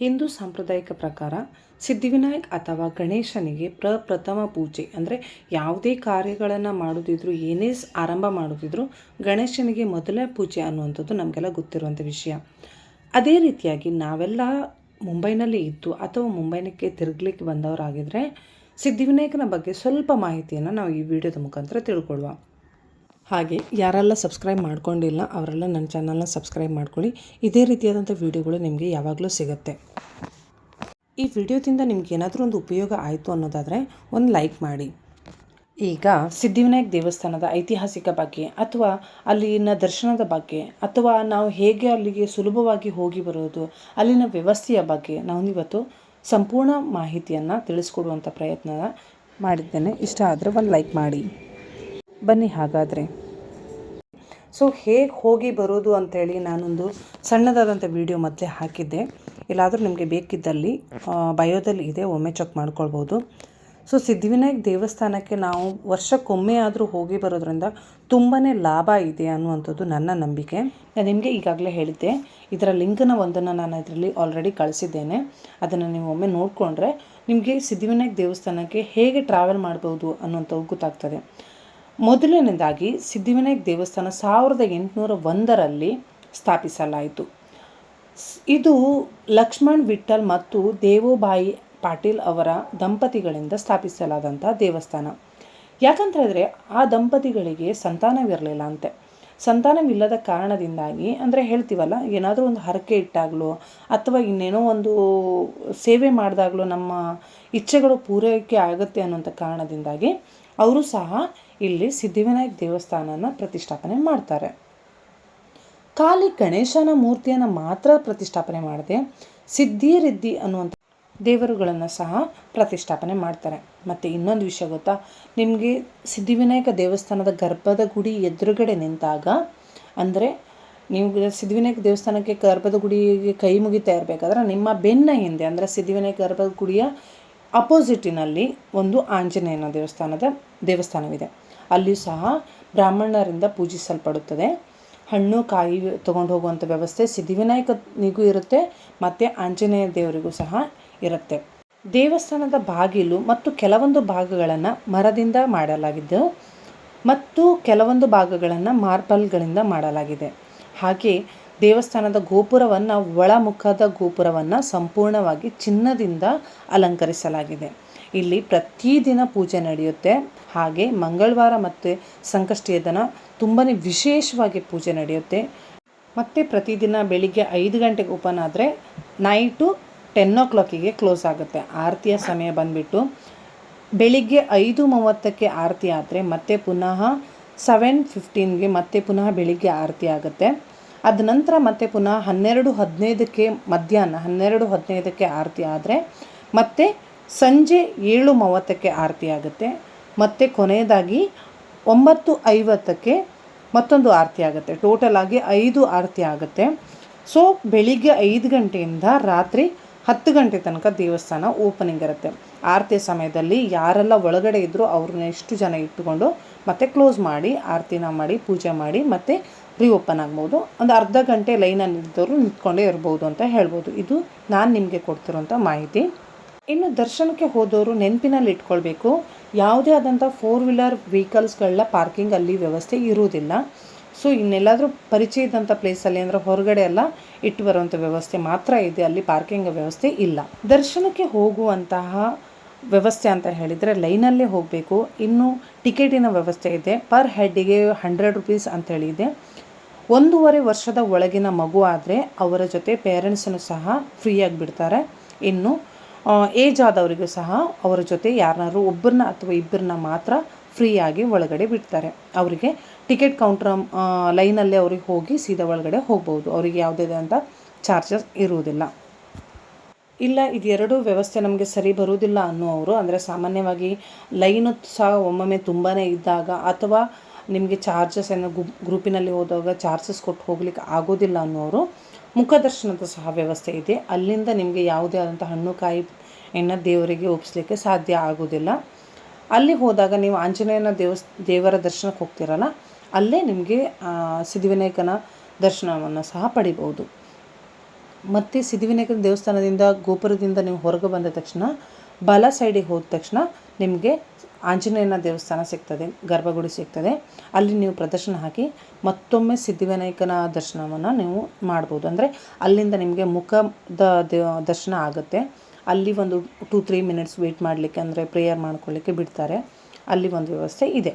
ಹಿಂದೂ ಸಾಂಪ್ರದಾಯಿಕ ಪ್ರಕಾರ ಸಿದ್ಧಿವಿನಾಯಕ್ ಅಥವಾ ಗಣೇಶನಿಗೆ ಪ್ರಪ್ರಥಮ ಪೂಜೆ, ಅಂದರೆ ಯಾವುದೇ ಕಾರ್ಯಗಳನ್ನು ಮಾಡೋದಿದ್ರು, ಏನೇ ಆರಂಭ ಮಾಡೋದಿದ್ರು ಗಣೇಶನಿಗೆ ಮೊದಲ ಪೂಜೆ ಅನ್ನುವಂಥದ್ದು ನಮಗೆಲ್ಲ ಗೊತ್ತಿರುವಂಥ ವಿಷಯ. ಅದೇ ರೀತಿಯಾಗಿ ನಾವೆಲ್ಲ ಮುಂಬೈನಲ್ಲಿ ಇದ್ದು ಅಥವಾ ಮುಂಬೈನಕ್ಕೆ ತಿರುಗ್ಲಿಕ್ಕೆ ಬಂದವರಾಗಿದ್ದರೆ ಸಿದ್ಧಿವಿನಾಯಕನ ಬಗ್ಗೆ ಸ್ವಲ್ಪ ಮಾಹಿತಿಯನ್ನು ನಾವು ಈ ವಿಡಿಯೋದ ಮುಖಾಂತರ ತಿಳ್ಕೊಳ್ಳುವ ಹಾಗೆ ಯಾರೆಲ್ಲ ಸಬ್ಸ್ಕ್ರೈಬ್ ಮಾಡ್ಕೊಂಡಿಲ್ಲ ಅವರೆಲ್ಲ ನನ್ನ ಚಾನಲ್ನ ಸಬ್ಸ್ಕ್ರೈಬ್ ಮಾಡ್ಕೊಳ್ಳಿ. ಇದೇ ರೀತಿಯಾದಂಥ ವಿಡಿಯೋಗಳು ನಿಮಗೆ ಯಾವಾಗಲೂ ಸಿಗುತ್ತೆ. ಈ ವಿಡಿಯೋದಿಂದ ನಿಮ್ಗೆ ಏನಾದರೂ ಒಂದು ಉಪಯೋಗ ಆಯಿತು ಅನ್ನೋದಾದರೆ ಒಂದು ಲೈಕ್ ಮಾಡಿ. ಈಗ ಸಿದ್ಧಿವಿನಾಯಕ್ ದೇವಸ್ಥಾನದ ಐತಿಹಾಸಿಕ ಬಗ್ಗೆ ಅಥವಾ ಅಲ್ಲಿನ ದರ್ಶನದ ಬಗ್ಗೆ ಅಥವಾ ನಾವು ಹೇಗೆ ಅಲ್ಲಿಗೆ ಸುಲಭವಾಗಿ ಹೋಗಿ ಬರೋದು, ಅಲ್ಲಿನ ವ್ಯವಸ್ಥೆಯ ಬಗ್ಗೆ ನಾವು ಇವತ್ತು ಸಂಪೂರ್ಣ ಮಾಹಿತಿಯನ್ನು ತಿಳಿಸ್ಕೊಡುವಂಥ ಪ್ರಯತ್ನ ಮಾಡಿದ್ದೇನೆ. ಇಷ್ಟ ಆದರೆ ಒಂದು ಲೈಕ್ ಮಾಡಿ. ಬನ್ನಿ ಹಾಗಾದರೆ. ಸೊ ಹೇಗೆ ಹೋಗಿ ಬರೋದು ಅಂಥೇಳಿ ನಾನೊಂದು ಸಣ್ಣದಾದಂಥ ವಿಡಿಯೋ ಮೊದಲೇ ಹಾಕಿದ್ದೆ. ಎಲ್ಲಾದರೂ ನಿಮಗೆ ಬೇಕಿದ್ದಲ್ಲಿ ಬಯೋದಲ್ಲಿ ಇದೆ, ಒಮ್ಮೆ ಚೆಕ್ ಮಾಡ್ಕೊಳ್ಬೋದು. ಸೊ ಸಿದ್ಧಿವಿನಾಯಕ್ ದೇವಸ್ಥಾನಕ್ಕೆ ನಾವು ವರ್ಷಕ್ಕೊಮ್ಮೆ ಆದರೂ ಹೋಗಿ ಬರೋದ್ರಿಂದ ತುಂಬಾ ಲಾಭ ಇದೆ ಅನ್ನುವಂಥದ್ದು ನನ್ನ ನಂಬಿಕೆ. ನಾನು ನಿಮಗೆ ಈಗಾಗಲೇ ಹೇಳಿದ್ದೆ, ಇದರ ಲಿಂಕನ್ನು ಒಂದನ್ನು ನಾನು ಇದರಲ್ಲಿ ಆಲ್ರೆಡಿ ಕಳಿಸಿದ್ದೇನೆ. ಅದನ್ನು ನೀವು ಒಮ್ಮೆ ನೋಡಿಕೊಂಡ್ರೆ ನಿಮಗೆ ಸಿದ್ಧಿವಿನಾಯಕ್ ದೇವಸ್ಥಾನಕ್ಕೆ ಹೇಗೆ ಟ್ರಾವೆಲ್ ಮಾಡ್ಬೋದು ಅನ್ನುವಂಥದ್ದು ಗೊತ್ತಾಗ್ತದೆ. ಮೊದಲನೇದಾಗಿ ಸಿದ್ಧಿವಿನಾಯಕ್ ದೇವಸ್ಥಾನ ಸಾವಿರದ ಎಂಟುನೂರ ಒಂದರಲ್ಲಿ ಸ್ಥಾಪಿಸಲಾಯಿತು. ಇದು ಲಕ್ಷ್ಮಣ್ ವಿಠಲ್ ಮತ್ತು ದೇವೋಬಾಯಿ ಪಾಟೀಲ್ ಅವರ ದಂಪತಿಗಳಿಂದ ಸ್ಥಾಪಿಸಲಾದಂಥ ದೇವಸ್ಥಾನ. ಯಾಕಂತ ಹೇಳಿದ್ರೆ ಆ ದಂಪತಿಗಳಿಗೆ ಸಂತಾನವಿರಲಿಲ್ಲ ಅಂತೆ. ಸಂತಾನವಿಲ್ಲದ ಕಾರಣದಿಂದಾಗಿ ಅಂದರೆ ಹೇಳ್ತೀವಲ್ಲ, ಏನಾದರೂ ಒಂದು ಹರಕೆ ಇಟ್ಟಾಗಲೋ ಅಥವಾ ಇನ್ನೇನೋ ಒಂದು ಸೇವೆ ಮಾಡಿದಾಗಲೂ ನಮ್ಮ ಇಚ್ಛೆಗಳು ಪೂರೈಕೆ ಆಗುತ್ತೆ ಅನ್ನೋಂಥ ಕಾರಣದಿಂದಾಗಿ ಅವರು ಸಹ ಇಲ್ಲಿ ಸಿದ್ಧಿವಿನಾಯಕ್ ದೇವಸ್ಥಾನನ ಪ್ರತಿಷ್ಠಾಪನೆ ಮಾಡ್ತಾರೆ. ಖಾಲಿ ಗಣೇಶನ ಮೂರ್ತಿಯನ್ನು ಮಾತ್ರ ಪ್ರತಿಷ್ಠಾಪನೆ ಮಾಡದೆ ಸಿದ್ಧಿ ರಿದ್ದಿ ಅನ್ನುವಂಥ ದೇವರುಗಳನ್ನು ಸಹ ಪ್ರತಿಷ್ಠಾಪನೆ ಮಾಡ್ತಾರೆ. ಮತ್ತು ಇನ್ನೊಂದು ವಿಷಯ ಗೊತ್ತಾ? ನಿಮಗೆ ಸಿದ್ಧಿವಿನಾಯಕ ದೇವಸ್ಥಾನದ ಗರ್ಭದ ಗುಡಿ ಎದುರುಗಡೆ ನಿಂತಾಗ ಅಂದರೆ ನೀವು ಸಿದ್ಧಿವಿನಾಯಕ ದೇವಸ್ಥಾನಕ್ಕೆ ಗರ್ಭದ ಗುಡಿಗೆ ಕೈ ಮುಗಿತಾ ಇರಬೇಕಾದ್ರೆ ನಿಮ್ಮ ಬೆನ್ನ ಹಿಂದೆ ಅಂದರೆ ಸಿದ್ಧಿವಿನಾಯಕ ಗರ್ಭದ ಗುಡಿಯ ಅಪೋಸಿಟಿನಲ್ಲಿ ಒಂದು ಆಂಜನೇಯನ ದೇವಸ್ಥಾನದ ದೇವಸ್ಥಾನವಿದೆ. ಅಲ್ಲಿ ಸಹ ಬ್ರಾಹ್ಮಣರಿಂದ ಪೂಜಿಸಲ್ಪಡುತ್ತದೆ. ಹಣ್ಣು, ಕಾಯಿ ತೊಗೊಂಡು ಹೋಗುವಂಥ ವ್ಯವಸ್ಥೆ ಸಿದ್ಧಿವಿನಾಯಕನಿಗೂ ಇರುತ್ತೆ, ಮತ್ತು ಆಂಜನೇಯ ದೇವರಿಗೂ ಸಹ ಇರುತ್ತೆ. ದೇವಸ್ಥಾನದ ಬಾಗಿಲು ಮತ್ತು ಕೆಲವೊಂದು ಭಾಗಗಳನ್ನು ಮರದಿಂದ ಮಾಡಲಾಗಿದ್ದು, ಮತ್ತು ಕೆಲವೊಂದು ಭಾಗಗಳನ್ನು ಮಾರ್ಬಲ್ಗಳಿಂದ ಮಾಡಲಾಗಿದೆ. ಹಾಗೆ ದೇವಸ್ಥಾನದ ಗೋಪುರವನ್ನು ಒಳಮುಖದ ಗೋಪುರವನ್ನು ಸಂಪೂರ್ಣವಾಗಿ ಚಿನ್ನದಿಂದ ಅಲಂಕರಿಸಲಾಗಿದೆ. ಇಲ್ಲಿ ಪ್ರತಿದಿನ ಪೂಜೆ ನಡೆಯುತ್ತೆ. ಹಾಗೆ ಮಂಗಳವಾರ ಮತ್ತು ಸಂಕಷ್ಟಿಯ ದಿನ ತುಂಬಾ ವಿಶೇಷವಾಗಿ ಪೂಜೆ ನಡೆಯುತ್ತೆ. ಮತ್ತು ಪ್ರತಿದಿನ ಬೆಳಿಗ್ಗೆ ಐದು ಗಂಟೆಗೆ ಓಪನ್ ಆದರೆ ನೈಟು ಟೆನ್ ಓ ಕ್ಲಾಕಿಗೆ ಕ್ಲೋಸ್ ಆಗುತ್ತೆ. ಆರತಿಯ ಸಮಯ ಬಂದುಬಿಟ್ಟು ಬೆಳಿಗ್ಗೆ ಐದು ಮೂವತ್ತಕ್ಕೆ ಆರತಿ ಆದರೆ ಮತ್ತೆ ಪುನಃ ಸೆವೆನ್ ಫಿಫ್ಟೀನ್ಗೆ ಮತ್ತೆ ಪುನಃ ಬೆಳಿಗ್ಗೆ ಆರತಿ ಆಗುತ್ತೆ. ಅದ ನಂತರ ಮತ್ತೆ ಪುನಃ ಹನ್ನೆರಡು ಹದಿನೈದಕ್ಕೆ ಮಧ್ಯಾಹ್ನ ಹನ್ನೆರಡು ಹದಿನೈದಕ್ಕೆ ಆರತಿ ಆದರೆ ಮತ್ತೆ ಸಂಜೆ ಏಳು ಮೂವತ್ತಕ್ಕೆ ಆರತಿ ಆಗುತ್ತೆ ಮತ್ತು ಕೊನೆಯದಾಗಿ ಒಂಬತ್ತು ಐವತ್ತಕ್ಕೆ ಮತ್ತೊಂದು ಆರತಿ ಆಗುತ್ತೆ ಟೋಟಲ್ ಆಗಿ ಐದು ಆರತಿ ಆಗುತ್ತೆ. ಸೊ ಬೆಳಿಗ್ಗೆ ಐದು ಗಂಟೆಯಿಂದ ರಾತ್ರಿ ಹತ್ತು ಗಂಟೆ ತನಕ ದೇವಸ್ಥಾನ ಓಪನಿಂಗ್ ಇರುತ್ತೆ. ಆರತಿ ಸಮಯದಲ್ಲಿ ಯಾರೆಲ್ಲ ಒಳಗಡೆ ಇದ್ದರೂ ಅವ್ರನ್ನ ಎಷ್ಟು ಜನ ಇಟ್ಟುಕೊಂಡು ಮತ್ತೆ ಕ್ಲೋಸ್ ಮಾಡಿ, ಆರತಿನ ಮಾಡಿ, ಪೂಜೆ ಮಾಡಿ ಮತ್ತೆ ರೀಓಪನ್ ಆಗ್ಬೋದು. ಒಂದು ಅರ್ಧ ಗಂಟೆ ಲೈನಲ್ಲಿ ಇದ್ದವರು ನಿಂತ್ಕೊಂಡೇ ಇರ್ಬೋದು ಅಂತ ಹೇಳ್ಬೋದು. ಇದು ನಾನು ನಿಮಗೆ ಕೊಡ್ತಿರೋಂಥ ಮಾಹಿತಿ. ಇನ್ನು ದರ್ಶನಕ್ಕೆ ಹೋದವರು ನೆನಪಿನಲ್ಲಿ ಇಟ್ಕೊಳ್ಬೇಕು. ಯಾವುದೇ ಆದಂಥ ಫೋರ್ ವೀಲರ್ ವೆಹಿಕಲ್ಸ್ಗಳ ಪಾರ್ಕಿಂಗ್ ಅಲ್ಲಿ ವ್ಯವಸ್ಥೆ ಇರುವುದಿಲ್ಲ. ಸೊ ಇನ್ನೆಲ್ಲಾದರೂ ಪರಿಚಯ ಇದ್ದಂಥ ಪ್ಲೇಸಲ್ಲಿ ಅಂದರೆ ಹೊರಗಡೆ ಎಲ್ಲ ಇಟ್ಟು ಬರುವಂಥ ವ್ಯವಸ್ಥೆ ಮಾತ್ರ ಇದೆ. ಅಲ್ಲಿ ಪಾರ್ಕಿಂಗ್ ವ್ಯವಸ್ಥೆ ಇಲ್ಲ. ದರ್ಶನಕ್ಕೆ ಹೋಗುವಂತಹ ವ್ಯವಸ್ಥೆ ಅಂತ ಹೇಳಿದರೆ ಲೈನಲ್ಲೇ ಹೋಗಬೇಕು. ಇನ್ನು ಟಿಕೆಟಿನ ವ್ಯವಸ್ಥೆ ಇದೆ. ಪರ್ ಹೆಡ್ಡಿಗೆ ಹಂಡ್ರೆಡ್ ರುಪೀಸ್ ಅಂತೇಳಿ ಇದೆ. ಒಂದೂವರೆ ವರ್ಷದ ಒಳಗಿನ ಮಗು ಆದರೆ ಅವರ ಜೊತೆ ಪೇರೆಂಟ್ಸನ್ನು ಸಹ ಫ್ರೀಯಾಗಿ ಬಿಡ್ತಾರೆ ಇನ್ನು ಏಜ್ ಆದವರಿಗೂ ಸಹ ಅವರ ಜೊತೆ ಯಾರನ್ನಾರು ಒಬ್ಬರನ್ನ ಅಥವಾ ಇಬ್ಬರನ್ನ ಮಾತ್ರ ಫ್ರೀಯಾಗಿ ಒಳಗಡೆ ಬಿಡ್ತಾರೆ. ಅವರಿಗೆ ಟಿಕೆಟ್ ಕೌಂಟ್ರ ಲೈನಲ್ಲೇ ಅವ್ರಿಗೆ ಹೋಗಿ ಸೀದಾ ಒಳಗಡೆ ಹೋಗ್ಬೋದು. ಅವರಿಗೆ ಯಾವುದೇ ಅಂತ ಚಾರ್ಜಸ್ ಇರುವುದಿಲ್ಲ. ಇಲ್ಲ, ಇದೆರಡು ವ್ಯವಸ್ಥೆ ನಮಗೆ ಸರಿ ಬರುವುದಿಲ್ಲ ಅನ್ನುವರು ಅಂದರೆ ಸಾಮಾನ್ಯವಾಗಿ ಲೈನು ಸಹ ಒಮ್ಮೊಮ್ಮೆ ತುಂಬಾ ಇದ್ದಾಗ ಅಥವಾ ನಿಮಗೆ ಚಾರ್ಜಸ್ ಏನೋ ಗ್ರೂಪಿನಲ್ಲಿ ಹೋದಾಗ ಚಾರ್ಜಸ್ ಕೊಟ್ಟು ಹೋಗ್ಲಿಕ್ಕೆ ಆಗೋದಿಲ್ಲ ಅನ್ನೋರು ಮುಖದರ್ಶನದ ಸಹ ವ್ಯವಸ್ಥೆ ಇದೆ. ಅಲ್ಲಿಂದ ನಿಮಗೆ ಯಾವುದೇ ಆದಂಥ ಹಣ್ಣು ಕಾಯಿ ಎಣ್ಣ ದೇವರಿಗೆ ಒಪ್ಪಿಸ್ಲಿಕ್ಕೆ ಸಾಧ್ಯ ಆಗೋದಿಲ್ಲ. ಅಲ್ಲಿ ಹೋದಾಗ ನೀವು ಆಂಜನೇಯನ ದೇವಸ್, ದೇವರ ದರ್ಶನಕ್ಕೆ ಹೋಗ್ತೀರಲ್ಲ, ಅಲ್ಲೇ ನಿಮಗೆ ಸಿದ್ಧಿವಿನಾಯಕನ ದರ್ಶನವನ್ನು ಸಹ ಪಡಿಬೋದು ಮತ್ತು ಸಿದ್ಧಿವಿನಾಯಕನ ದೇವಸ್ಥಾನದಿಂದ ಗೋಪುರದಿಂದ ನೀವು ಹೊರಗೆ ಬಂದ ತಕ್ಷಣ, ಬಲ ಸೈಡಿಗೆ ಹೋದ ತಕ್ಷಣ ನಿಮಗೆ ಆಂಜನೇಯನ ದೇವಸ್ಥಾನ ಸಿಗ್ತದೆ, ಗರ್ಭಗುಡಿ ಸಿಗ್ತದೆ. ಅಲ್ಲಿ ನೀವು ಪ್ರದರ್ಶನ ಹಾಕಿ ಮತ್ತೊಮ್ಮೆ ಸಿದ್ಧಿವಿನಾಯಕನ ದರ್ಶನವನ್ನು ನೀವು ಮಾಡ್ಬೋದು. ಅಂದರೆ ಅಲ್ಲಿಂದ ನಿಮಗೆ ಮುಖದ ದರ್ಶನ ಆಗುತ್ತೆ. ಅಲ್ಲಿ ಒಂದು ಟೂ ತ್ರೀ ಮಿನಿಟ್ಸ್ ವೆಯ್ಟ್ ಮಾಡಲಿಕ್ಕೆ ಅಂದರೆ ಪ್ರೇಯರ್ ಮಾಡ್ಕೊಳ್ಳಿಕ್ಕೆ ಬಿಡ್ತಾರೆ. ಅಲ್ಲಿ ಒಂದು ವ್ಯವಸ್ಥೆ ಇದೆ.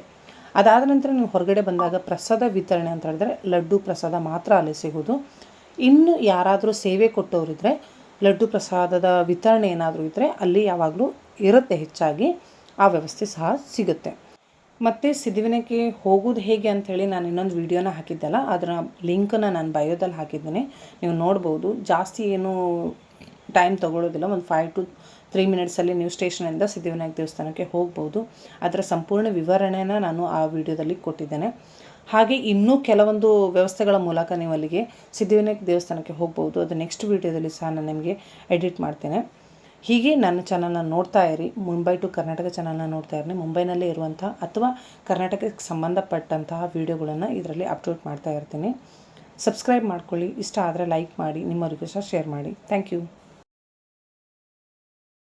ಅದಾದ ನಂತರ ನೀವು ಹೊರಗಡೆ ಬಂದಾಗ ಪ್ರಸಾದ ವಿತರಣೆ ಅಂತ ಹೇಳಿದ್ರೆ ಲಡ್ಡು ಪ್ರಸಾದ ಮಾತ್ರ ಅಲ್ಲಿ ಸಿಗೋದು ಇನ್ನು ಯಾರಾದರೂ ಸೇವೆ ಕೊಟ್ಟವರಿದ್ದರೆ ಲಡ್ಡು ಪ್ರಸಾದದ ವಿತರಣೆ ಏನಾದರೂ ಇದ್ದರೆ ಅಲ್ಲಿ ಯಾವಾಗಲೂ ಇರುತ್ತೆ ಹೆಚ್ಚಾಗಿ. ಆ ವ್ಯವಸ್ಥೆ ಸಹ ಸಿಗುತ್ತೆ. ಮತ್ತು ಸಿದ್ಧಿವಿನಕ್ಕೆ ಹೋಗೋದು ಹೇಗೆ ಅಂಥೇಳಿ ನಾನು ಇನ್ನೊಂದು ವೀಡಿಯೋನ ಹಾಕಿದ್ದಲ್ಲ, ಅದರ ಲಿಂಕನ್ನು ನಾನು ಬಯೋದಲ್ಲಿ ಹಾಕಿದ್ದೇನೆ. ನೀವು ನೋಡ್ಬೋದು, ಜಾಸ್ತಿ ಏನು ಟೈಮ್ ತೊಗೊಳ್ಳೋದಿಲ್ಲ ಒಂದು ಫೈವ್ ಟು ತ್ರೀ ಮಿನಿಟ್ಸಲ್ಲಿ ನೀವು ಸ್ಟೇಷನಿಂದ ಸಿದ್ಧಿವಿನಾಯಕ ದೇವಸ್ಥಾನಕ್ಕೆ ಹೋಗ್ಬೋದು. ಅದರ ಸಂಪೂರ್ಣ ವಿವರಣೆನ ನಾನು ಆ ವಿಡಿಯೋದಲ್ಲಿ ಕೊಟ್ಟಿದ್ದೇನೆ. ಹಾಗೆ ಇನ್ನೂ ಕೆಲವೊಂದು ವ್ಯವಸ್ಥೆಗಳ ಮೂಲಕ ನೀವು ಅಲ್ಲಿಗೆ ಸಿದ್ಧಿವಿನಾಯಕ ದೇವಸ್ಥಾನಕ್ಕೆ ಹೋಗ್ಬೋದು. ಅದು ನೆಕ್ಸ್ಟ್ ವಿಡಿಯೋದಲ್ಲಿ ಸಹ ನಾನು ನಿಮಗೆ ಎಡಿಟ್ ಮಾಡ್ತೇನೆ. ಹೀಗೆ ನನ್ನ ಚಾನಲ್ನ ನೋಡ್ತಾ ಇರಿ. ಮುಂಬೈ ಟು ಕರ್ನಾಟಕ ಚಾನಲ್ನ ನೋಡ್ತಾ ಇರಿ ಮುಂಬೈನಲ್ಲೇ ಇರುವಂತಹ ಅಥವಾ ಕರ್ನಾಟಕಕ್ಕೆ ಸಂಬಂಧಪಟ್ಟಂತಹ ವಿಡಿಯೋಗಳನ್ನು ಇದರಲ್ಲಿ ಅಪ್ಲೋಡ್ ಮಾಡ್ತಾ ಇರ್ತೀನಿ. ಸಬ್ಸ್ಕ್ರೈಬ್ ಮಾಡ್ಕೊಳ್ಳಿ. ಇಷ್ಟ ಆದರೆ ಲೈಕ್ ಮಾಡಿ. ನಿಮ್ಮವರಿಗೂ ಸಹ ಶೇರ್ ಮಾಡಿ. Thank you